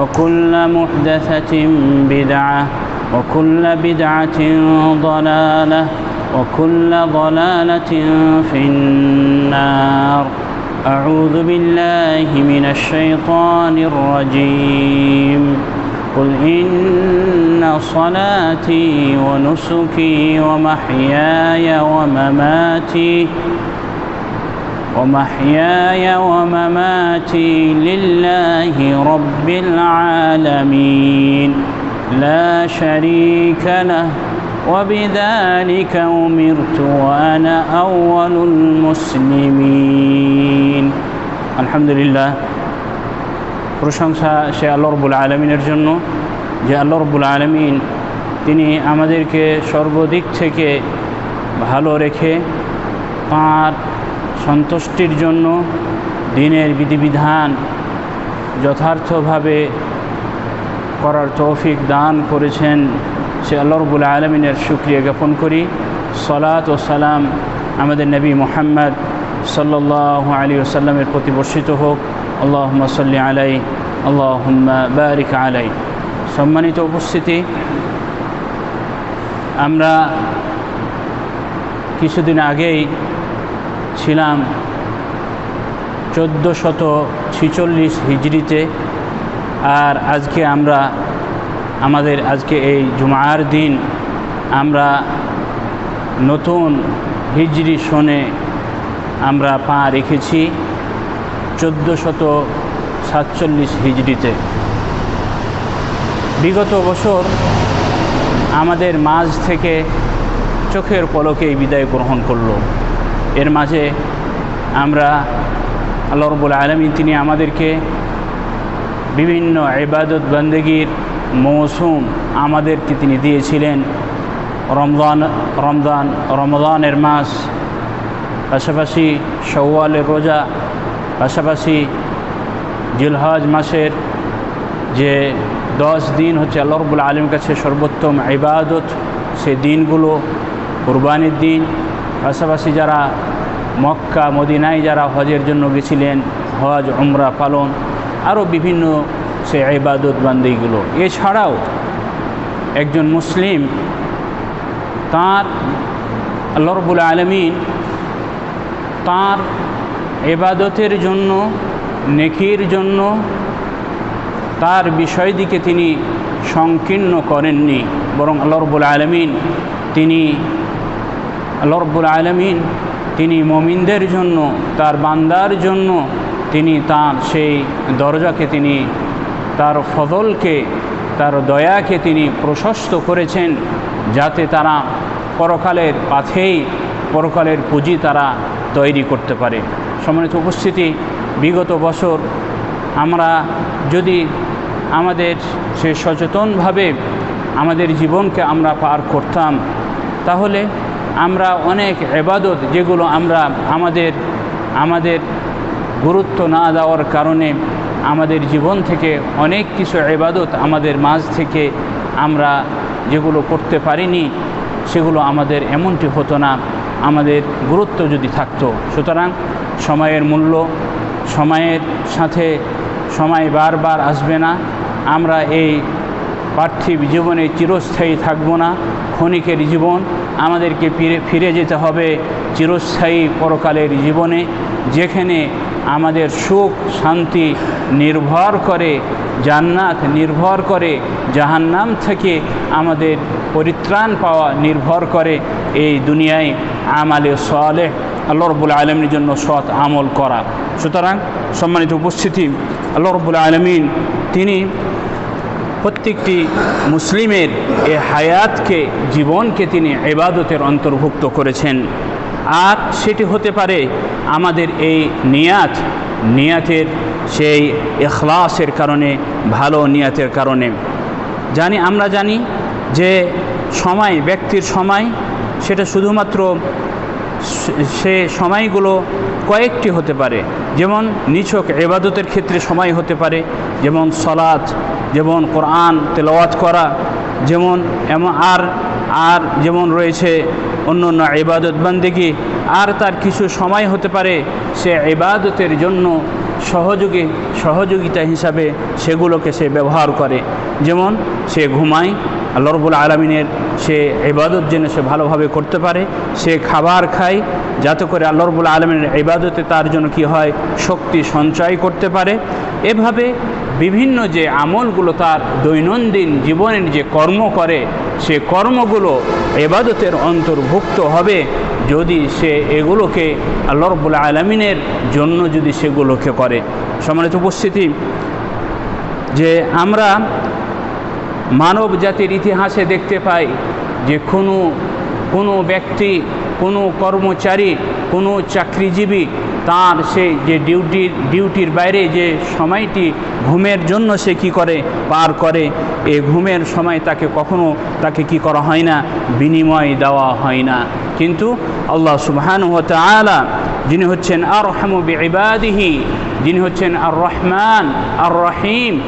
وكل محدثة بدعة وكل بدعة ضلالة وكل ضلالة في النار. أعوذ بالله من الشيطان الرجيم. قل إن صلاتي ونسكي ومحياي ومماتي ومحياي ومماتي لله رب العالمين لا شريك له وبذلك أمرت وأنا أول المسلمين الحمد لله প্রশংসা সে আল্লাহ রব্বুল আলমিনের জন্য যে আল্লাহ রব্বুল আলমিন তিনি আমাদেরকে সর্বদিক থেকে ভালো রেখে তাঁর সন্তুষ্টির জন্য দিনের বিধিবিধান যথার্থভাবে করার তৌফিক দান করেছেন। সে আল্লাহ রবুল আলমিনের সুক্রিয়া জ্ঞাপন করি। সলাত ও সালাম আমাদের নবী মোহাম্মদ সাল্লাহ আলী ওসাল্লামের প্রতি বর্ষিত হোক। আল্লাহ সাল্লি আলাই আল্লাহ বারিক আলাই সম্মানিত উপস্থিতি, আমরা কিছুদিন আগেই ছিলাম চোদ্দ শত ছিচল্লিশ হিজড়িতে। আর আজকে আমরা, আমাদের আজকে এই জুমার দিন, আমরা নতুন হিজড়ি শোনে আমরা পা রেখেছি চোদ্দ শত সাতচল্লিশ হিজড়িতে। বিগত বছর আমাদের মাঝ থেকে চোখের পলকেই বিদায় গ্রহণ করল। এর মাঝে আমরা আল্লাহ রবুল আলমী তিনি আমাদেরকে বিভিন্ন ইবাদত বন্দেগীর মৌসুম আমাদেরকে তিনি দিয়েছিলেন। রমজান রমজান, রমজানের মাস, পাশাপাশি সৌওয়ালের রোজা, পাশাপাশি জিলহাজ মাসের যে দশ দিন হচ্ছে আল্লাহ রবুল আলমীর কাছে সর্বোত্তম ইবাদত, সে দিনগুলো কুরবানির দিন পাশাপাশি যারা মক্কা, মদিনায় যারা হজের জন্য গেছিলেন, হজ, উমরা, পালন আরও বিভিন্ন সে ইবাদত বান্দিগুলো এছাড়াও একজন মুসলিম তাঁর আল্লাহ রবুল আলমিন তাঁর এবাদতের জন্য, নেকির জন্য তার বিষয় দিকে তিনি সংকীর্ণ করেননি, বরং আল্লাহ রবুল আলমিন তিনি আল্লাহ আলমিন তিনি মমিনদের জন্য, তার বান্দার জন্য তিনি তার সেই দরজাকে তিনি, তার ফজলকে, তার দয়াকে তিনি প্রশস্ত করেছেন যাতে তারা পরকালের পাথেই, পরকালের পুঁজি তারা তৈরি করতে পারে। সম্মানিত উপস্থিতি, বিগত বছর আমরা যদি আমাদের সে সচেতনভাবে আমাদের জীবনকে আমরা পার করতাম, তাহলে আমরা অনেক এবাদত যেগুলো আমরা আমাদের আমাদের গুরুত্ব না দেওয়ার কারণে আমাদের জীবন থেকে অনেক কিছু এবাদত আমাদের মাঝ থেকে আমরা যেগুলো করতে পারিনি, সেগুলো আমাদের এমনটি হতো না। আমাদের গুরুত্ব যদি থাকতো, সুতরাং সময়ের মূল্য, সময়ের সাথে সময় বারবার আসবে না। আমরা এই পার্থিব জীবনে চিরস্থায়ী থাকব না। ক্ষণিকের জীবন আমাদেরকে ফিরে ফিরে যেতে হবে চিরস্থায়ী পরকালের জীবনে, যেখানে আমাদের সুখ, শান্তি নির্ভর করে, জান্নাত নির্ভর করে, জাহান্নাম থেকে আমাদের পরিত্রাণ পাওয়া নির্ভর করে এই দুনিয়ায় আমালে সালেহ, আল্লাহ রব্বুল আলমীর জন্য সৎ আমল করা। সুতরাং সম্মানিত উপস্থিতি, আল্লাহ রব্বুল আলমিন, তিনি প্রত্যেকটি মুসলিমের এ হায়াতকে, জীবনকে তিনি এবাদতের অন্তর্ভুক্ত করেছেন। আর সেটি হতে পারে আমাদের এই নিয়াত, নিয়াতের সেই এখলাসের কারণে, ভালো নিয়াতের কারণে। জানি, আমরা জানি যে সময়, ব্যক্তির সময়, সেটা শুধুমাত্র সে সময়গুলো কয়েকটি হতে পারে। যেমন নিছক এবাদতের ক্ষেত্রে সময় হতে পারে, যেমন সলাৎ যেমন কোরআন তেলাওয়াত করা, যেমন এমন আর আর যেমন রয়েছে অন্য অন্য ইবাদত বান্দিগি, আর তার কিছু সময় হতে পারে, সে ইবাদতের জন্য সহযোগী, সহযোগিতা হিসাবে সেগুলোকে সে ব্যবহার করে। যেমন সে ঘুমায় আল্লাহ রবুল আলমিনের সে ইবাদত যেন সে ভালোভাবে করতে পারে, সে খাবার খায়, যাতে করে আল্লাহ রবুল আলমিনের ইবাদতে তার জন্য কি হয়, শক্তি সঞ্চয় করতে পারে। এভাবে বিভিন্ন যে আমলগুলো তার দৈনন্দিন জীবনের যে কর্ম করে, সে কর্মগুলো এবাদতের অন্তর্ভুক্ত হবে যদি সে এগুলোকে আল্লাহ রব্বুল আলমিনের জন্য যদি সেগুলোকে করে। সম্মানিত উপস্থিতি, যে আমরা মানব জাতির ইতিহাসে দেখতে পাই যে কোনো কোনো ব্যক্তি, কোনো কর্মচারী, কোনো চাকরিজীবী তার সে যে ডিউটির ডিউটির বাইরে যে সময়টি ঘুমের জন্য সে কি করে, পার করে, এ ঘুমের সময় তাকে কখনো তাকে কি করা হয় না, বিনিময় দেওয়া হয় না। কিন্তু আল্লাহ সুবহান আলা যিনি হচ্ছেন আর ইবাদিহি যিনি হচ্ছেন আর রহমান আর রহিম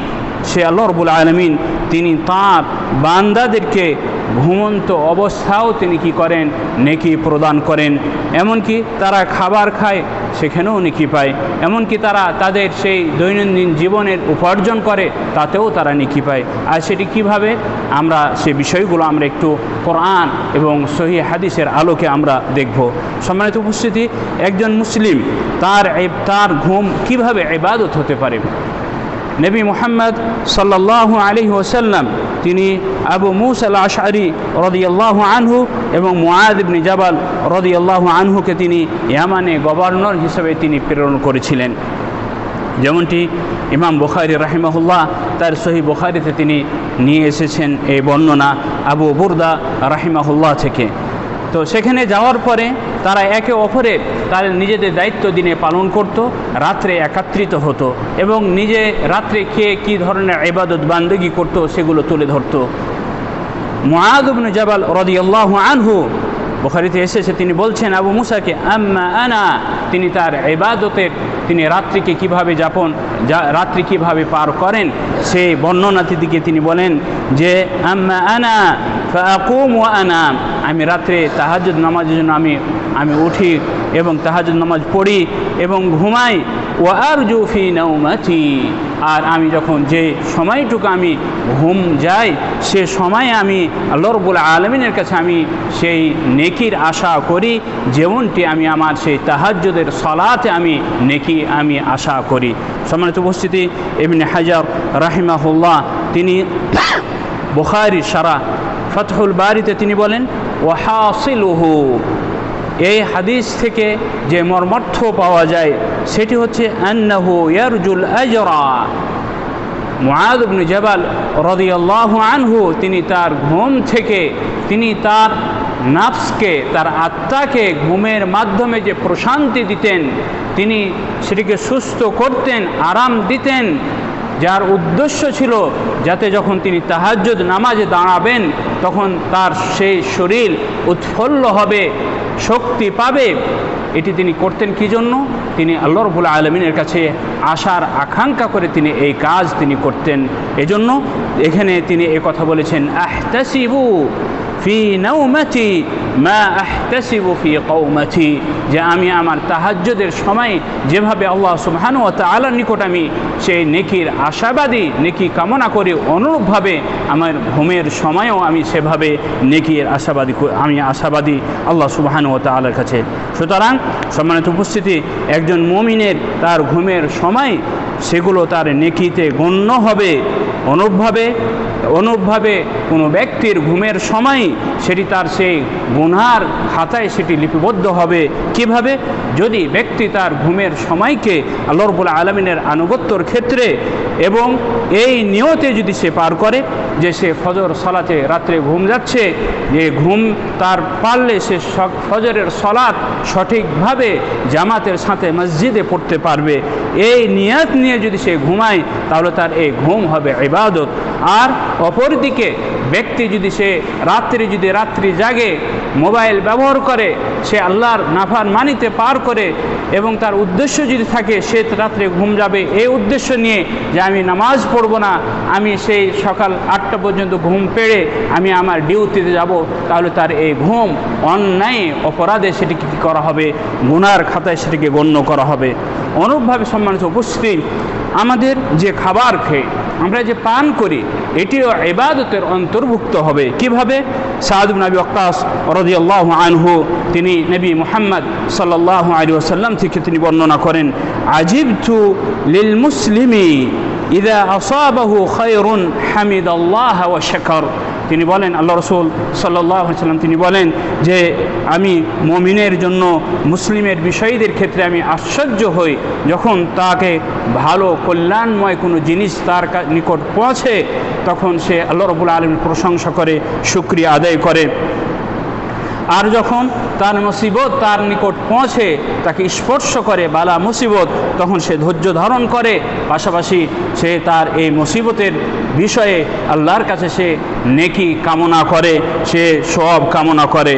সে আল্লাহ রবুল আলমিন তিনি তাঁর বান্দাদেরকে ঘুমন্ত অবস্থাও তিনি কি করেন? নেকি প্রদান করেন। এমনকি তারা খাবার খায়, সেখানেও নেকি পায়। এমনকি তারা তাদের সেই দৈনন্দিন জীবনের উপার্জন করে, তাতেও তারা নেকি পায়। আর সেটি কীভাবে? আমরা সে বিষয়গুলো আমরা একটু কোরআন এবং সহি হাদিসের আলোকে আমরা দেখব। সম্মানিত উপস্থিতি, একজন মুসলিম তার তার ঘুম কীভাবে ইবাদত হতে পারে? নবী মোহাম্মদ সাল্লাহ আলী ওসাল্লাম তিনি আবু মুসাল আশারি রদিয়াল্লাহ আনহু এবং মুআদ ইবনি জাবাল রদিয়াল্লাহ আনহুকে তিনি ইয়ামানে গভর্নর হিসেবে তিনি প্রেরণ করেছিলেন। যেমনটি ইমাম বুখারি রাহিমাহুল্লাহ তার সহি বুখারিতে তিনি নিয়ে এসেছেন এই বর্ণনা আবু বুরদা রাহিমাহুল্লাহ থেকে। তো সেখানে যাওয়ার পরে তারা একে অপরে তাদের নিজেদের দায়িত্ব দিনে পালন করত, রাত্রে একাত্রিত হতো এবং নিজে রাত্রে খেয়ে কি ধরনের এবাদত বান্দগি করত সেগুলো তুলে ধরত। মুআদুবনু জাবাল রদিয়াল্লাহু আনহু বুখারিতে এসেছে তিনি বলছেন, আবু মুসাকে, আম্মা আনা। তিনি তার এবাদতের তিনি রাত্রিকে কীভাবে যাপন রাত্রি কীভাবে পার করেন সেই বর্ণনাটি দিকে তিনি বলেন যে, আম্মা আনা ফাকুম ও আনাম আমি রাত্রে তাহাজুদ নামাজের জন্য আমি আমি উঠি এবং তাহাজুদ নামাজ পড়ি এবং ঘুমাই। ও আর নৌমাথি আর আমি যখন যে সময়টুকু আমি ঘুম যাই, সে সময় আমি আল্লাহ রবুল আলমিনের কাছে আমি সেই নেকির আশা করি, যেমনটি আমি আমার সেই তাহাজ্যদের সলাতে আমি নেকি, আমি আশা করি। সম্মানিত উপস্থিতি এমনি হাজার রাহিমাহুল্লাহ, তিনি বুখারি সারা ফতহুল বাড়িতে তিনি বলেন, ওয়াহাসিলুহু এই হাদিস থেকে যে মর্মর্থ পাওয়া যায়, সেটি হচ্ছে আন্নাহু ইয়ারজুল আজরা। মুআদ ইবনে জাবাল রাদিয়াল্লাহু আনহু, তিনি তার ঘুম থেকে, তিনি তার নাফসকে, তার আত্মাকে ঘুমের মাধ্যমে যে প্রশান্তি দিতেন, তিনি সেটিকে সুস্থ করতেন, আরাম দিতেন যার উদ্দেশ্য ছিল যাতে যখন তিনি তাহাজ্জুদ নামাজে দাঁড়াবেন, তখন তার সেই শরীর উৎফুল্ল হবে, শক্তি পাবে। এটি তিনি করতেন কি জন্য? তিনি আল্লাহ রবুল আলমিনের কাছে আসার আকাঙ্ক্ষা করে তিনি এই কাজ তিনি করতেন। এজন্য এখানে তিনি এ কথা বলেছেন, আহতাসিবু ফি নৌমাতি মা আহতাসিবু ফি কৌমাথি যে আমি আমার তাহাজ্জুদের সময় যেভাবে আল্লাহ সুবহানু ও তাআলার নিকট আমি সেই নেকির আশাবাদী, নেকি কামনা করি অনুরূপভাবে আমার ঘুমের সময়ও আমি সেভাবে নেকির আশাবাদী আমি আশাবাদী আল্লাহ সুবহানু ও তাআলার কাছে। সুতরাং সম্মানিত উপস্থিতি, একজন মমিনের তার ঘুমের সময় সেগুলো তার নেকিতে গণ্য হবে, অনুরূপভাবে অনুরূপভাবে কোনো ব্যক্তির ঘুমের সময় সেটি তার সেই গুনহার খাতায় সেটি লিপিবদ্ধ হবে। কীভাবে? যদি ব্যক্তি তার ঘুমের সময়কে আল্লাহ রবুল আলমিনের আনুগত্যর ক্ষেত্রে এবং এই নিয়তে যদি সে পার করে যে সে ফজর সলাতে রাত্রে ঘুম যাচ্ছে, যে ঘুম তার পারলে সে স- ফজরের সলাৎ সঠিকভাবে জামাতের সাথে মসজিদে পড়তে পারবে। এই নিয়ত নিয়ে যদি সে ঘুমায়, তাহলে তার এই ঘুম হবে ইবাদত। আর অপরদিকে ব্যক্তি যদি সে রাত্রি যদি রাত্রি জাগে, মোবাইল ব্যবহার করে, সে আল্লাহর নাফার মানিতে পার করে এবং তার উদ্দেশ্য যদি থাকে, সে রাত্রে ঘুম যাবে। এই উদ্দেশ্য নিয়ে যে আমি নামাজ পড়ব না, আমি সেই সকাল আটটা পর্যন্ত ঘুম পেড়ে আমি আমার ডিউটিতে যাব, তাহলে তার এই ঘুম অন্যায় অপরাধে সেটিকে কী করা হবে? গুনার খাতায় সেটিকে গণ্য করা হবে। অনুরূপভাবে সম্মানিত উপস্থিতি আমাদের যে খাবার খেয়ে, আমরা যে পান করি এটিও এবাদতের অন্তর্ভুক্ত হবে। কীভাবে? সাহাদুব নবী ওক্কাস রদিয়াল্লাহ আনহু, তিনি নবী মোহাম্মদ সাল্লাহ আলী ওসাল্লাম থেকে তিনি বর্ণনা করেন আজিব থু লিল মুসলিমি ইদা আসাবাহু খৈরুন হামিদ আল্লাহ ও শেখর তিনি বলেন, আল্লাহ রসুল সাল্লাম তিনি বলেন যে আমি মমিনের জন্য মুসলিমের বিষয়ীদের ক্ষেত্রে আমি আশ্চর্য হই যখন তাকে ভালো, কল্যাণময় কোনো জিনিস তার নিকট পৌঁছে, তখন সে আল্লাহ রবুল আলমীর প্রশংসা করে সুক্রিয়া আদায় করে। আর যখন তার মুসিবত তার নিকট পৌঁছে, তাকে স্পর্শ করে, বালা মুসিবত, তখন সে ধৈর্য ধারণ করে, পাশাপাশি সে তার এই মুসিবতের বিষয়ে আল্লাহর কাছে সে নেকি কামনা করে, সে সব কামনা করে।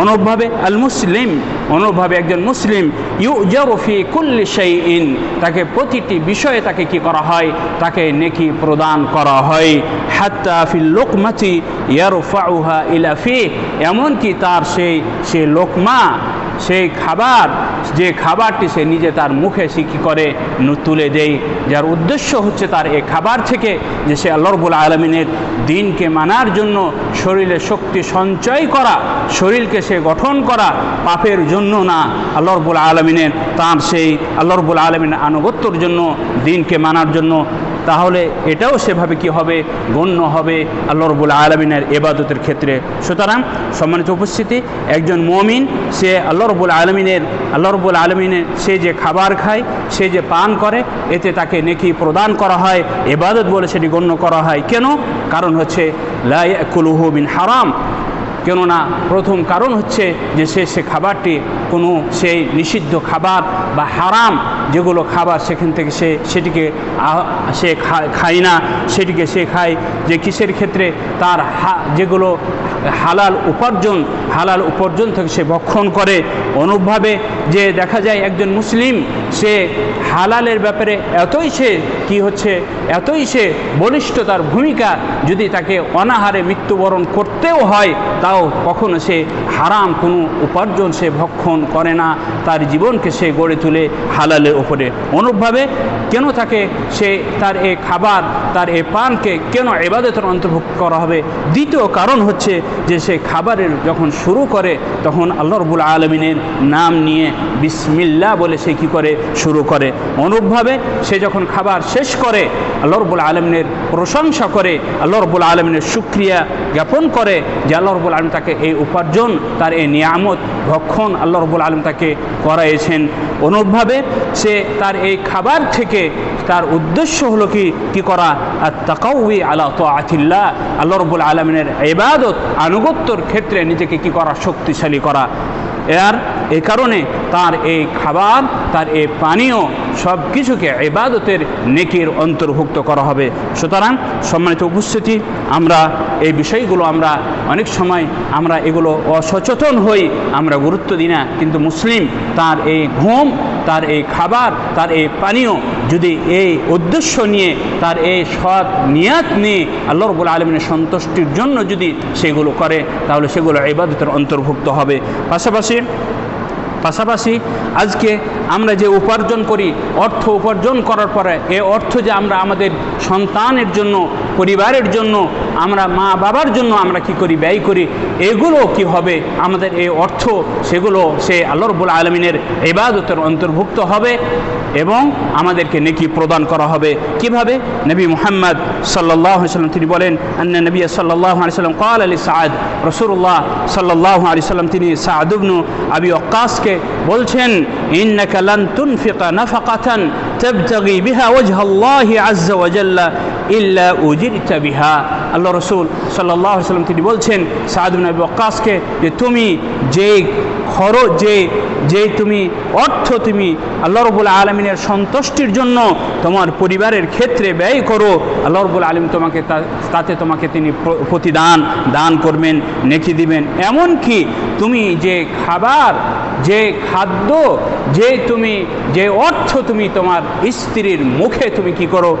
অনুভাবে আল মুসলিম অনুভাবে একজন মুসলিম ইউ জরফি কুল্লি সেই ইন তাকে প্রতিটি বিষয়ে তাকে কি করা হয়? তাকে নেকি প্রদান করা হয়। হাত্তা ফিল লোকমাতি ইয়ারফাউহা ইলাফি এমনকি তার সেই, সে লোকমা সেই খাবার, যে খাবারটি সে নিজে তার মুখে কী করে তুলে দেয়। যার উদ্দেশ্য হচ্ছে তার এই খাবার থেকে যে সে আল্লাহ রবুল আলমিনের দিনকে মানার জন্য শরীরে শক্তি সঞ্চয় করা, শরীরকে সে গঠন করা পাপের জন্য না, আল্লাহ রবুল আলমিনের তার সেই আল্লাহ রবুল আলমিনের আনুগত্যর জন্য, দিনকে মানার জন্য তাহলে এটাও সেভাবে কি হবে? গণ্য হবে আল্লাহ রবুল আলমিনের এবাদতের ক্ষেত্রে। সুতরাং সম্মানিত উপস্থিতি, একজন মমিন, সে আল্লাহ রবুল আলমিনের, আল্লাহ রবুল আলমিনের সে যে খাবার খায়, সে যে পান করে, এতে তাকে নেকি প্রদান করা হয় এবাদত বলে সেটি গণ্য করা হয়। কেন? কারণ হচ্ছে লাইকুলুহু বিন হারাম। কেননা প্রথম কারণ হচ্ছে যে সে সে খাবারটি কোনো সেই নিষিদ্ধ খাবার বা হারাম যেগুলো খাবার সেখান থেকে সে সেটিকে সে খায় না, সেটিকে সে খায় যে কিসের ক্ষেত্রে? তার যেগুলো হালাল উপার্জন হালাল উপার্জন থেকে সে ভক্ষণ করে। অনুভাবে যে দেখা যায় একজন মুসলিম, সে হালালের ব্যাপারে এতই সে কি হচ্ছে? এতই সে বলিষ্ঠ তার ভূমিকা, যদি তাকে অনাহারে মৃত্যুবরণ করতেও হয় তাও কখনো সে হারাম, কোনো উপার্জন সে ভক্ষণ করে না, তার জীবনকে সে গড়ে তুলে হালালের ওপরে অনুরূপভাবে কেন তাকে সে তার এই খাবার, তার এই পানকে কেন এবাদতের অন্তর্ভুক্ত করা হবে? দ্বিতীয় কারণ হচ্ছে যে সে খাবারের যখন শুরু করে, তখন আল্লাহ রবুল আলমিনের নাম নিয়ে বিসমিল্লা বলে সে কি করে? শুরু করে। অনুরূপভাবে সে যখন খাবার শেষ করে, আল্লাহ রবুল আলমিনের প্রশংসা করে, আল্লাহ রবুল আলমিনের সুক্রিয়া জ্ঞাপন করে যে আল্লাহ রবুল আলম তাকে এই উপার্জন, তার এই নিয়ামত, ভক্ষণ আল্লাহ রবুল আলম তাকে করাইয়েছেন অনুরূপভাবে সে তার এই খাবার থেকে তার উদ্দেশ্য হলো কি? কি করা? আর তাকাউই আলা তো আতিল্লাহ আল্লাহ রবুল আলমিনের এবাদত আনুগত্যর ক্ষেত্রে নিজেকে কি করা? শক্তিশালী করা। আর এই কারণে তার এই খাবার, তার এই পানীয় সব কিছুকে ইবাদতের নেকির অন্তর্ভুক্ত করা হবে। সুতরাং সম্মানিত উপস্থিতি, আমরা এই বিষয়গুলো আমরা অনেক সময় আমরা এগুলো অসচেতন হই, আমরা গুরুত্ব দিই না। কিন্তু মুসলিম তার এই ঘুম, তার এই খাবার, তার এই পানীয় যদি এই উদ্দেশ্য নিয়ে, তার এই সৎ নিয়াত নিয়ে আল্লাহ রবুল আলমিনের সন্তুষ্টির জন্য যদি সেগুলো করে, তাহলে সেগুলো ইবাদতের অন্তর্ভুক্ত হবে। পাশাপাশি পাশাপাশি আজকে আমরা যে উপার্জন করি, অর্থ উপার্জন করার পরে, এ অর্থ যে আমরা আমাদের সন্তানের জন্য, পরিবারের জন্য, আমরা মা বাবার জন্য আমরা কি করি, ব্যয় করি, এগুলো কি হবে? আমাদের এই অর্থ, সেগুলো সে আল্লাহ রবুল আলমিনের এবাদতের অন্তর্ভুক্ত হবে এবং আমাদেরকে নেকি প্রদান করা হবে। কীভাবে? নবী মুহাম্মদ সাল্লাহ সাল্লাম, তিনি বলেন, আন্না নবী সাল্লাহ আলি সাল্লাম কাল আলী সাদ। রসুল্লাহ সাল্লাহ আলি সাল্লাম, তিনি সাদুবনু আবি অক্কাসকে বলছেন, ইন্নাকা লান তুনফিকা নাফাকাতান তাবতাগি বিহা ওয়াজহ আল্লাহ আজ্জা ওয়া জাল্লা ইল্লা উজিরতা বিহা আল্লাহ রসুল সাল্লাহ সাল্লাম তিনি বলছেন সাদুন আবি অক্কাসকে যে তুমি যে খরচ যে যে তুমি অর্থ তুমি আল্লাহ রবুল আলমিনের সন্তুষ্টির জন্য তোমার পরিবারের ক্ষেত্রে ব্যয় করো, আল্লাহ রবুল আলম তোমাকে তাতে তোমাকে তিনি প্রতিদান দান করবেন, নেকি দিবেন। এমনকি তুমি যে খাবার, যে খাদ্য, যে তুমি, যে অর্থ তুমি তোমার স্ত্রীর মুখে তুমি কি করো?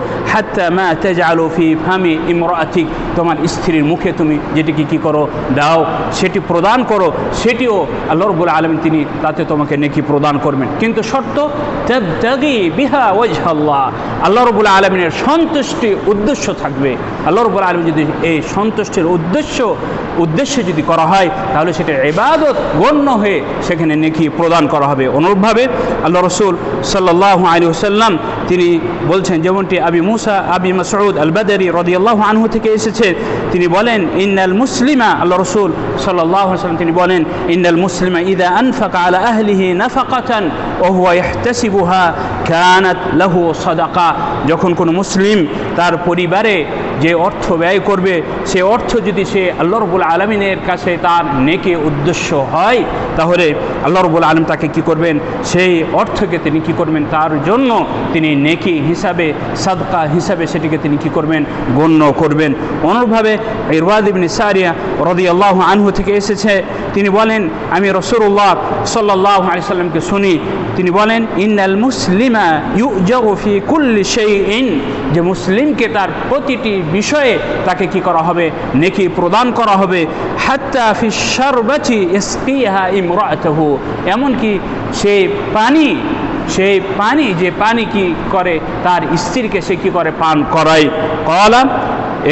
ফি ফামি ইমরাতিক, তোমার স্ত্রীর মুখে তুমি যেটিকে কি করো? দাও, সেটি প্রদান করো, সেটিও আল্লাহ রবুল আলম তিনি তাতে তোমাকে নেকি প্রদান করবেন। কিন্তু শর্ত বিহা ওয়াজহাল্লাহ। আল্লাহ রবুল আলমিনের সন্তুষ্টি উদ্দেশ্য থাকবে। আল্লাহ রবুল আলম যদি এই সন্তুষ্টির উদ্দেশ্য, উদ্দেশ্যে যদি করা হয়, তাহলে সেটা ইবাদত গণ্য হয়ে সেখানে নেকি প্রদান করা হবে। অনুরূপভাবে আল্লাহ রসুল সাল্লাহ আলী হুসাল্লাম তিনি বলছেন, যেমনটি আবি মুসা, আবি মাসউদ আল বাদারি রদিয়াল্লাহ আনহু থেকে এসেছে। তিনি বলেন, ইন্নাল মুসলিমা, আল্লাহ রসুল সাল্লাহ সাল্লাম তিনি বলেন, ইন্নাল মুসলিমা ইদা আনফাকা আলা আহলিহি নাফাকাতান ও হুয়া ইহতাসিবুহা কানাত লাহু সাদাকা যখন কোনো মুসলিম তার পরিবারে যে অর্থ ব্যয় করবে, সে অর্থ যদি সে আল্লাহ রবুল আলমিনের কাছে তার নেকে উদ্দেশ্য হয়, তাহলে আল্লাহ রবুল আলম তাকে কি করবেন? সেই অর্থকে তিনি কি করবেন? তার জন্য তিনি নেকি হিসাবে, সাদকা হিসাবে সেটিকে তিনি কি করবেন? গণ্য করবেন। অনুরূপভাবে ইরওয়াদ ইবনে সারিয়া রদি আল্লাহ আনহু থেকে এসেছে। তিনি বলেন, আমি রসুল্লাহ সাল্লাহ আলি সাল্লামকে শুনি। তিনি বলেন, ইন্নাল মুসলিমা ইউজাউ ফি কুল্লি সেই ইন যে মুসলিমকে তার প্রতিটি বিষয়ে তাকে কি করা হবে? নেকি প্রদান করা হবে? ফি শারবাতি ইসকিহা এমনকি সেই পানি সেই পানি, যে পানি কি করে, তার স্ত্রীকে সে কি করে পান করায়? কলাম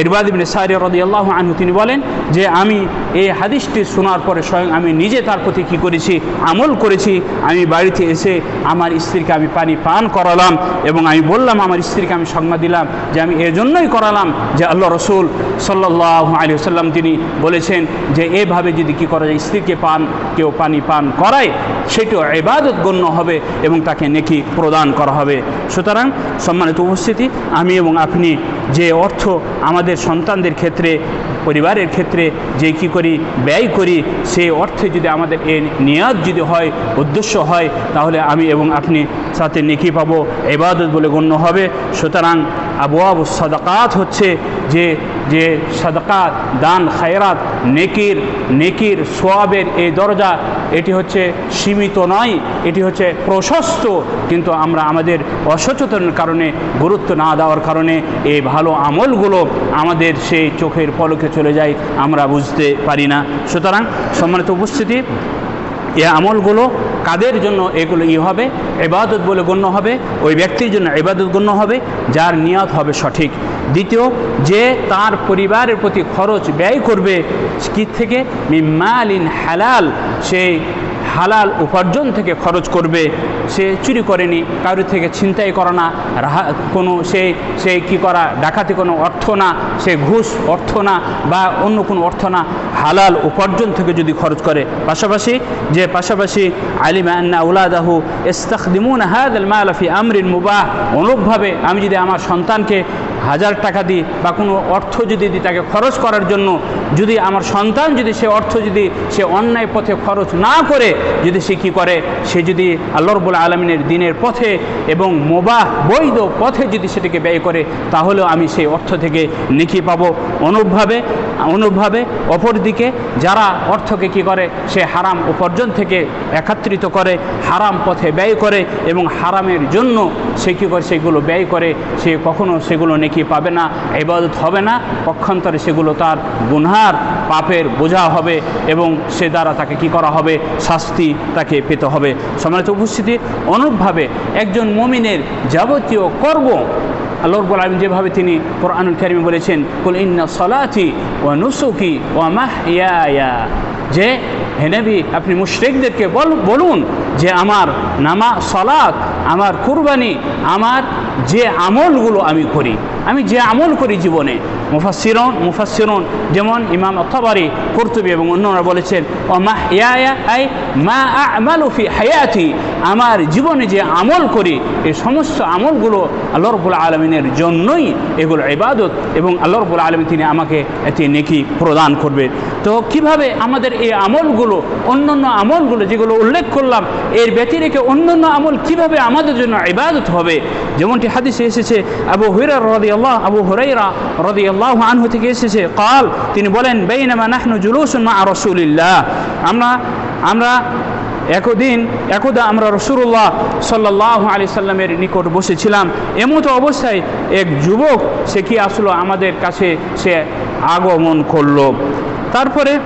এরবাদ ইবনে সারি রাদিয়াল্লাহু আনহু, তিনি বলেন যে আমি এই হাদিসটি শোনার পরে স্বয়ং আমি নিজে তার প্রতি কী করেছি, আমল করেছি, আমি বাড়িতে এসে আমার স্ত্রীকে আমি পানি পান করালাম এবং আমি বললাম, আমার স্ত্রীকে আমি সংবাদ দিলাম যে আমি এজন্যই করালাম যে আল্লাহ রসুল সাল্লাহ আলী সাল্লাম তিনি বলেছেন যে এভাবে যদি কি করা যায়, স্ত্রীকে পান, কেউ পানি পান করায়, সেটিও এবাদত গণ্য হবে এবং তাকে নেকি প্রদান করা হবে। সুতরাং সম্মানিত উপস্থিতি, আমি এবং আপনি যে অর্থ আমাদের সন্তানদের ক্ষেত্রে, পরিবারের ক্ষেত্রে যে কি করি, ব্যয় করি সেই অর্থে যদি আমাদের এ নিয়াদ যদি হয়, উদ্দেশ্য হয়, তাহলে আমি এবং আপনি সাথে নেকি পাবো, এবাদত বলে গণ্য হবে। সুতরাং আবু আবু সাদাকাত হচ্ছে যে যে সাদাকাত, দান, খায়রাত, নেকির নেকির সোয়াবের এই দরজা, এটি হচ্ছে সীমিত নয়, এটি হচ্ছে প্রশস্ত, কিন্তু আমরা আমাদের অসচেতনের কারণে, গুরুত্ব না দেওয়ার কারণে এই ভালো আমলগুলো আমাদের সেই চোখের পলকে চলে যায়, আমরা বুঝতে পারি না। সুতরাং সম্মানিত উপস্থিতি, এ আমলগুলো কাদের জন্য এগুলো ই হবে? এবাদত বলে গণ্য হবে, ওই ব্যক্তির জন্য এবাদত গণ্য হবে, যার নিয়ত হবে সঠিক। দ্বিতীয়, যে তার পরিবারের প্রতি খরচ ব্যয় করবে, কি থেকে? মিমালিন হালাল, সেই হালাল উপার্জন থেকে খরচ করবে, সে চুরি করেনি, কারোর থেকে ছিনতাই করা না কোনো, সে সে কি করা, ডাকাতি কোনো অর্থ না, সে ঘুষ অর্থ না, বা অন্য কোনো অর্থ না, হালাল উপার্জন থেকে যদি খরচ করে। পাশাপাশি, যে পাশাপাশি, আলিমা আন্না উলাদাহু ইস্তাখদিমুন হাদ আল আমরিন মুবাহ, অনুরূপভাবে আমি যদি আমার সন্তানকে হাজার টাকা দিই বা কোনো অর্থ যদি দিই তাকে খরচ করার জন্য, যদি আমার সন্তান যদি সে অর্থ যদি সে অন্যায় পথে খরচ না করে, যদি সে কী করে? সে যদি আল্লাহ রবুল আলমিনের দিনের পথে এবং মোবাহ, বৈধ পথে যদি সেটাকে ব্যয় করে, তাহলেও আমি সেই অর্থ থেকে নেকি পাবো। অনুপভাবে অনুপভাবে অপরদিকে যারা অর্থকে কি করে? সে হারাম উপার্জন থেকে একত্রিত করে, হারাম পথে ব্যয় করে এবং হারামের জন্য সে কী করে? সেগুলো ব্যয় করে, সে কখনো সেগুলো নেকি পাবে না এবাদত হবে না, পক্ষান্তরে সেগুলো তার গুনহার, পাপের বোঝা হবে এবং সে দ্বারা তাকে কি করা হবে? শাস্তি তাকে পেতে হবে। সম্মানিত উপস্থিতি, অনুরূপভাবে একজন মমিনের যাবতীয় কর্ম আল্লাহ রব্বুল আলম যেভাবে তিনি কোরআনুল কারিমে বলেছেন, কুল ইন্না সলাতি ও নুসুকি ও মাহিয়া যে হেনবি আপনি মুশরিকদেরকে বল বলুন যে আমার নামা সলাত, আমার কুরবানি, আমার যে আমলগুলো আমি করি, আমি যে আমল করি জীবনে। মুফাসিরন মুফাসিরন যেমন ইমাম অথবারি কর্তুবী এবং অন্যরা বলেছেন ও মা আই মা আমালুফি হায়াতি আমার জীবনে যে আমল করি, এই সমস্ত আমলগুলো আল্লাহ রবুল আলমিনের জন্যই এগুলো ইবাদত এবং আল্লাহ রবুল আলমী তিনি আমাকে এতে নেকি প্রদান করবে। তো কীভাবে আমাদের এই আমলগুলো অন্যান্য আমলগুলো যেগুলো উল্লেখ করলাম, এর ব্যতিরেকে অন্যান্য আমল কীভাবে আমাদের জন্য ইবাদত হবে? যেমনটি হাদিসে এসেছে, আবু হুইরা রদি আল্লাহ আবু হুরাইরা রদি আল্লাহ আনহু থেকে এসেছে, কাল তিনি বলেন, বেইনামা নাহনু জুলুসুন মা রসুলিল্লাহ। আমরা আমরা একদিন, একদা আমরা রসুল্লাহ সাল্লাহ আলি সাল্লামের নিকট বসেছিলাম। এমতো অবস্থায় এক যুবক, সে কি আসলো আমাদের কাছে? সে আগমন করল। তারপরে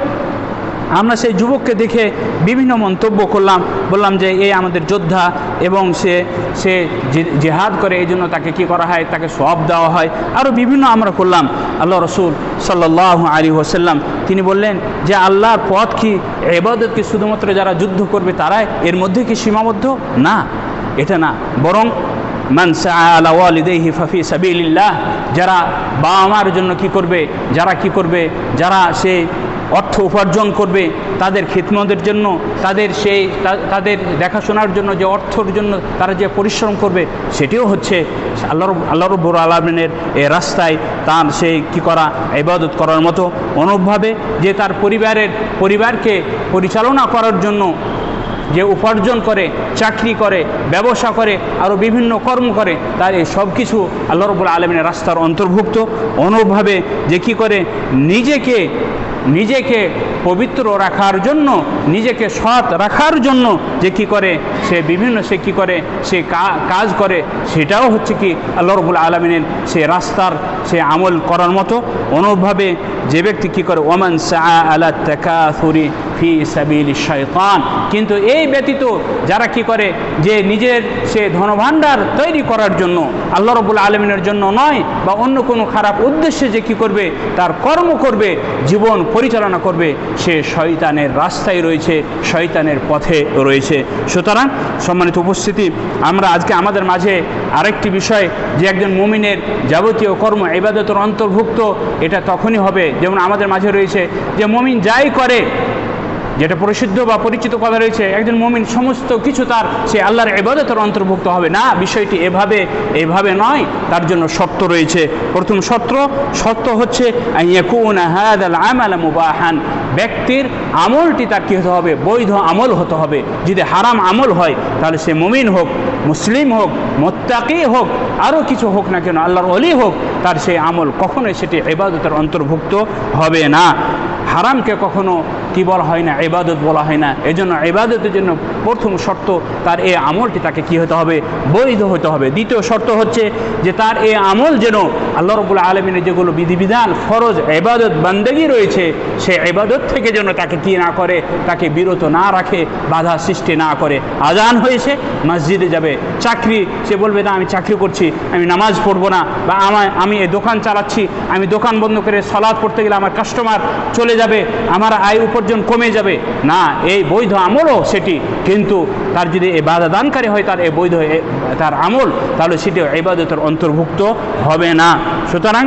আমরা সেই যুবককে দেখে বিভিন্ন মন্তব্য করলাম। বললাম যে এই আমাদের যোদ্ধা এবং সে সে জেহাদ করে এই জন্য তাকে কি করা হয়? তাকে সব দেওয়া হয়। আরও বিভিন্ন আমরা করলাম। আল্লাহ রসুল সাল্লাহ আলী ওসাল্লাম তিনি বললেন যে, আল্লাহর পথ কি? এবাদত কি শুধুমাত্র যারা যুদ্ধ করবে তারাই? এর মধ্যে কি সীমাবদ্ধ? না, এটা না। বরং, মান আলাওয়ালিদেহি ফাফি সাবিল্লাহ যারা বাবা মার জন্য কি করবে, যারা কি করবে, যারা সে অর্থ উপার্জন করবে তাদের খিদমতের জন্য, তাদের সেই তাদের দেখাশোনার জন্য, যে অর্থর জন্য তারা যে পরিশ্রম করবে, সেটিও হচ্ছে আল্লাহ আল্লাহ রব্বুর আলমিনের এ রাস্তায় তার সেই কি করা, ইবাদত করার মতো অনুভবে যে তার পরিবারের, পরিবারকে পরিচালনা করার জন্য যে উপার্জন করে, চাকরি করে, ব্যবসা করে আরও বিভিন্ন কর্ম করে, তার এই সব কিছু আল্লাহ রবুল আলমিনের রাস্তার অন্তর্ভুক্ত। অনুভাবে যে কি করে নিজেকে নিজেকে পবিত্র রাখার জন্য, নিজেকে সৎ রাখার জন্য যে কি করে, সে বিভিন্ন সে কি করে, সে কাজ করে, সেটাও হচ্ছে কি আল্লাহ রবুল আলমিনের সে রাস্তার সে আমল করার মতো। অনুভাবে যে ব্যক্তি কি করে, ওমান সাহা আলা তাকাথুরি ফি সাবিল শয়তান কিন্তু এই ব্যতীত যারা কি করে? যে নিজের সে ধনভাণ্ডার তৈরি করার জন্য, আল্লাহ রবুল আলমিনের জন্য নয়, বা অন্য কোনো খারাপ উদ্দেশ্যে যে কি করবে? তার কর্ম করবে, জীবন পরিচালনা করবে, সে শয়তানের রাস্তায় রয়েছে, শয়তানের পথে রয়েছে। সুতরাং সম্মানিত উপস্থিতি, আমরা আজকে আমাদের মাঝে আরেকটি বিষয়, যে একজন মুমিনের যাবতীয় কর্ম, ইবাদতের অন্তর্ভুক্ত, এটা তখনই হবে। যেমন আমাদের মাঝে রয়েছে, যে মমিন যাই করে যেটা প্রসিদ্ধ বা পরিচিত কথা রয়েছে, একজন মমিন সমস্ত কিছু তার, সে আল্লাহর এবাদতের অন্তর্ভুক্ত হবে। না, বিষয়টি এভাবে এভাবে নয়, তার জন্য শর্ত রয়েছে। প্রথম শর্ত শর্ত হচ্ছে ব্যক্তির আমলটি তার কী হতে হবে? বৈধ আমল হতে হবে। যদি হারাম আমল হয়, তাহলে সে মমিন হোক, মুসলিম হোক, মোত্তাকি হোক, আরও কিছু হোক না কেন, আল্লাহর অলি হোক, তার সেই আমল কখনোই সেটি এবাদতের অন্তর্ভুক্ত হবে না। হারামকে কখনো কি বলা হয় না এবাদত বলা হয় না। এই জন্য এবাদতের জন্য প্রথম শর্ত তার এই আমলটি তাকে কি হতে হবে? বৈধ হতে হবে। দ্বিতীয় শর্ত হচ্ছে যে তার এই আমল যেন আল্লাহ রবুল আলমিনের যেগুলো বিধিবিধান, ফরজ এবাদত বান্দেগি রয়েছে, সে এবাদত থেকে যেন তাকে কি না করে, তাকে বিরত না রাখে, বাধা সৃষ্টি না করে। আজান হয়েছে, মসজিদে যাবে। চাকরি, সে বলবে, না, আমি চাকরি করছি, আমি নামাজ পড়ব না। বা আমার আমি এই দোকান চালাচ্ছি, আমি দোকান বন্ধ করে সলাদ পড়তে গেলে আমার কাস্টমার চলে যাবে, আমার আয় উপার্জন কমে যাবে। না, এই বৈধ আমলও সেটি, কিন্তু তার যদি এ বাধা দানকারী হয়, তার এই বৈধ তার আমল, তাহলে সেটি এবাদতের অন্তর্ভুক্ত হবে না। সুতরাং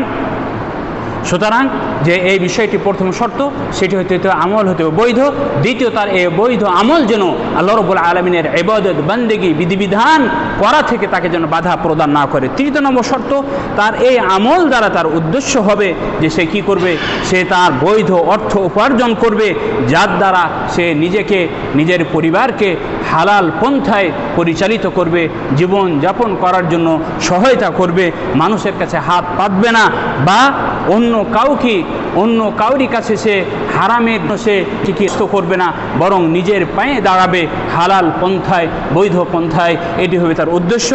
সুতরাং যে এই বিষয়টি প্রথম শর্ত, সেটি হতে আমল হতে হবে বৈধ। দ্বিতীয়, তার এই বৈধ আমল যেন আল্লাহ রবুল আলমিনের এবাদত বন্দেগী, বিধিবিধান করা থেকে তাকে যেন বাধা প্রদান না করে। তৃতীয় নম্বর শর্ত, তার এই আমল দ্বারা তার উদ্দেশ্য হবে যে সে কি করবে? সে তার বৈধ অর্থ উপার্জন করবে, যার দ্বারা সে নিজেকে, নিজের পরিবারকে হালাল পন্থায় পরিচালিত করবে, জীবন যাপন করার জন্য সহায়তা করবে, মানুষের কাছে হাত পাতবে না বা অন্য কাউকে অন্য কাউরি কাছে সে হারামের সে চিকিৎসা করবে না, বরং নিজের পায়ে দাঁড়াবে হালাল পন্থায়, বৈধ পন্থায়। এটি হবে তার উদ্দেশ্য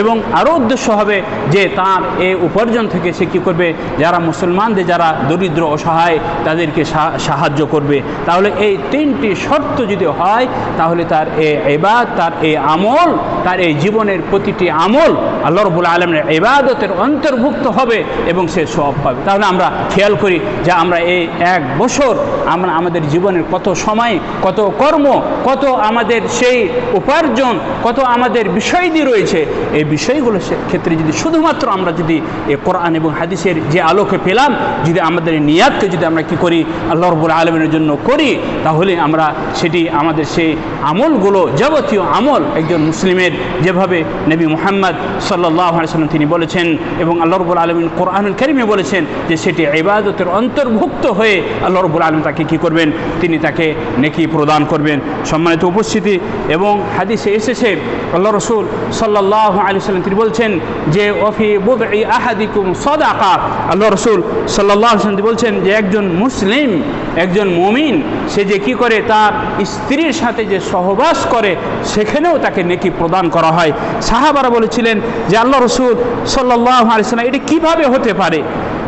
এবং আরও উদ্দেশ্য হবে যে তার এ উপার্জন থেকে সে কী করবে? যারা মুসলমানদের যারা দরিদ্র, অসহায়, তাদেরকে সাহায্য করবে। তাহলে এই তিনটি শর্ত যদি হয়, তাহলে তার এ এবাদ তার এই আমল, তার এই জীবনের প্রতিটি আমল আল্লাহ রবুল আলমের এবাদতের অন্তর্ভুক্ত হবে এবং সে সব পাবে। তাহলে আমরা খেয়াল করি যে আমরা এই এক বছর আমরা আমাদের জীবনের কত সময়, কত কর্ম, কত আমাদের সেই উপার্জন, কত আমাদের বিষয়দি রয়েছে, এই বিষয়গুলো ক্ষেত্রে যদি শুধুমাত্র আমরা যদি এ কোরআন এবং হাদিসের যে আলোকে পেলাম, যদি আমাদের নিয়াতকে যদি আমরা কি করি, আল্লাহ রবুল আলমের জন্য করি, তাহলে আমরা সেটি আমাদের সেই আমলগুলো যাবতীয় আমল একজন মুসলিমের যেভাবে নবী মোহাম্মদ সাল্লাহ সাল্লাম তিনি বলেছেন এবং আল্লাহ রবুল আলমিন কোরআনুল করিমে বলেছেন যে সেটি ইবাদতের অন্তর্ভুক্ত হয়ে আল্লাহ রবুল আলম তাকে কী করবেন? তিনি তাকে নেকি প্রদান করবেন। সম্মানিত উপস্থিতি এবং হাদিসে এসেছে, আল্লাহ রসুল সাল্লাহ আলি সাল্লাম তিনি বলছেন যে অফি বুদ আহাদিকুম সদাকা। আল্লাহ রসুল সাল্লাহ সাল্লাম বলছেন যে, একজন মুসলিম, একজন মমিন, সে যে কি করে তার স্ত্রীর সাথে যে সহবাস করে, সেখানেও তাকে নেকি প্রদান করা হয়। সাহাবারা বলেছিলেন যে, আল্লাহ রসুল সাল্লাহ আলিয়াল্লাম এটি কীভাবে হতে পারে?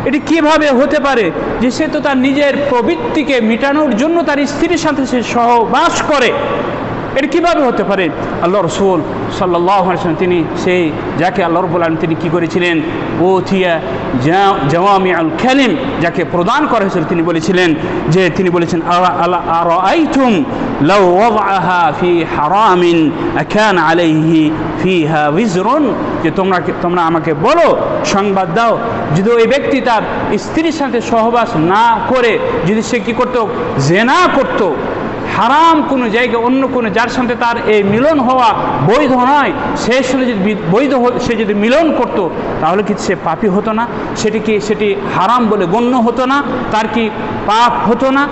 এটি কীভাবে হতে পারে যে সে তো তার নিজের প্রবৃত্তিকে মেটানোর জন্য তার স্ত্রীর সাথে সে সহবাস করে? এটা কীভাবে হতে পারে আল্লাহ রসুল সাল্লাহ তিনি সেই যাকে আল্লাহ রবুল আলম তিনি কী করেছিলেন ও থিয়া জওয়ামি আল খেলিম যাকে প্রদান করা হয়েছিল তিনি বলেছিলেন যে তিনি বলেছেন আল্লাহ আর আইথুম لو وضعها في حرام أكان عليه فيها وزر যে তোমরা তোমরা আমাকে বলো সংবাদ দাও যদি ওই ব্যক্তি তার স্ত্রীর সাথে সহবাস না করে যদি সে কি করতো জেনা করতো হারাম কোনো জায়গায়, অন্য কোনো যার সাথে তার এই মিলন হওয়া বৈধ নয়, সে শুনে যদি বৈধ সে যদি মিলন করত, তাহলে কি সে পাপি হতো না? সেটি কি, সেটি হারাম বলে গণ্য হতো না? তার কি পাপ হতো না?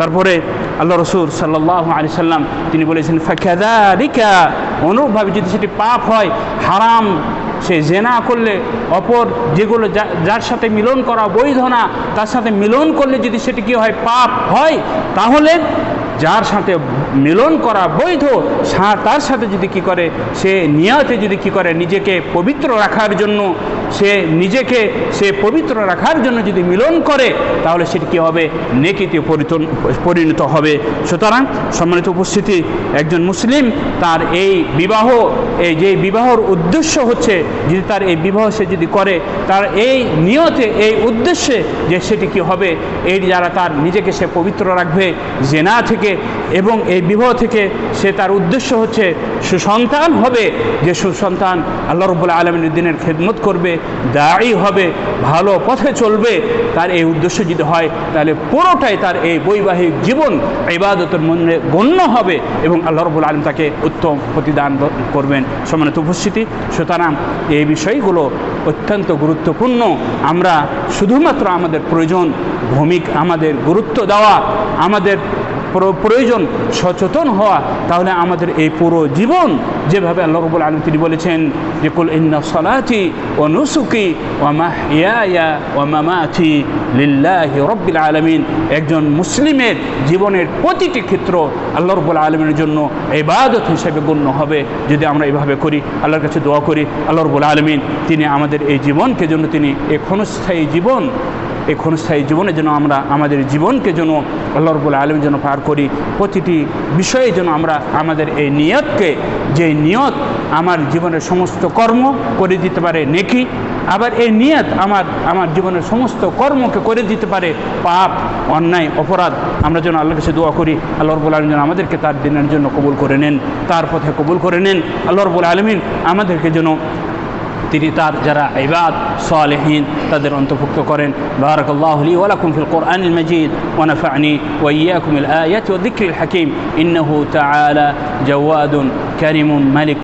তারপরে আল্লাহ রসুল সাল্লাহ আলি সাল্লাম তিনি বলেছেন ফাঁকা অনুরূপভাবে যদি সেটি পাপ হয়, হারাম, সে জেনা করলে অপর যেগুলো যার সাথে মিলন করা বৈধ না, তার সাথে মিলন করলে যদি সেটি কি হয়, পাপ হয়, তাহলে যার সাথে মিলন করা বৈধ তার সাথে যদি কি করে, সে নিয়াতে যদি কি করে, নিজেকে পবিত্র রাখার জন্য, সে নিজেকে, সে পবিত্র রাখার জন্য যদি মিলন করে, তাহলে সেটি কী হবে? নেকিতে পরিণত হবে। সুতরাং সম্মানিত উপস্থিতি, একজন মুসলিম তার এই বিবাহ এই যে বিবাহর উদ্দেশ্য হচ্ছে যদি তার এই বিবাহ সে যদি করে, তার এই নিয়তে, এই উদ্দেশ্যে যে সেটি কি হবে এই যারা তার নিজেকে সে পবিত্র রাখবে জেনা থেকে এবং এই বিবাহ থেকে সে তার উদ্দেশ্য হচ্ছে সুসন্তান হবে, যে সুসন্তান আল্লাহ রবুল্লা আলমিনের দিনের খেদমত করবে, দায়ী হবে, ভালো পথে চলবে, তার এই উদ্দেশ্য যদি হয়, তাহলে পুরোটাই তার এই বৈবাহিক জীবন ইবাদতের মনে গণ্য হবে এবং আল্লাহ রবুল আলম তাকে উত্তম প্রতিদান করবেন। সমানত উপস্থিতি। সুতরাং এই বিষয়গুলো অত্যন্ত গুরুত্বপূর্ণ। আমরা শুধুমাত্র আমাদের প্রয়োজন ভূমিক আমাদের গুরুত্ব দেওয়া, আমাদের প্রয়োজন সচেতন হওয়া, তাহলে আমাদের এই পুরো জীবন যেভাবে আল্লাহ রবুল আলম তিনি বলেছেন যে, কুল ইন্না সলাচি ও নুসুকি ও মাহিয়া ও মামাথি লিল্লাহি রব্বিল আলমিন। একজন মুসলিমের জীবনের প্রতিটি ক্ষেত্র আল্লাহ রবুল আলমিনের জন্য ইবাদত হিসেবে গণ্য হবে। যদি আমরা এভাবে করি, আল্লাহর কাছে দোয়া করি, আল্লাহ রবুল আলমিন তিনি আমাদের এই জীবনকে জন্য তিনি এই ক্ষণস্থায়ী জীবন এই ক্ষণস্থায়ী জীবনে যেন আমরা আমাদের জীবনকে যেন আল্লাহ রবুল আলমের যেন পার করি। প্রতিটি বিষয়ে যেন আমরা আমাদের এই নিয়তকে যে নিয়ত আমার জীবনের সমস্ত কর্ম করে দিতে পারে নেকি, আবার এই নিয়ত আমার আমার জীবনের সমস্ত কর্মকে করে দিতে পারে পাপ, অন্যায়, অপরাধ। আমরা যেন আল্লাহ কাছে দোয়া করি, আল্লাহ রবুল আলম যেন আমাদেরকে তার দিনের জন্য কবুল করে নেন, তার পথে কবুল করে নেন। আল্লাহ রবুল আলমিন আমাদেরকে যেন তিনি তার যারা ইবাদ সালেহীন তাদের অন্তর্ভুক্ত করেন বারাকাল্লাহ লি ওয়ালাকুম ফিল কোরআনিল মজিদ ওয়ানাফানি ওয়াইয়াকুম আল আয়াত ওয়া যিকরিল হাকীম ইন্নাহু তাআলা জাওয়াদুন কারীমুন মালিক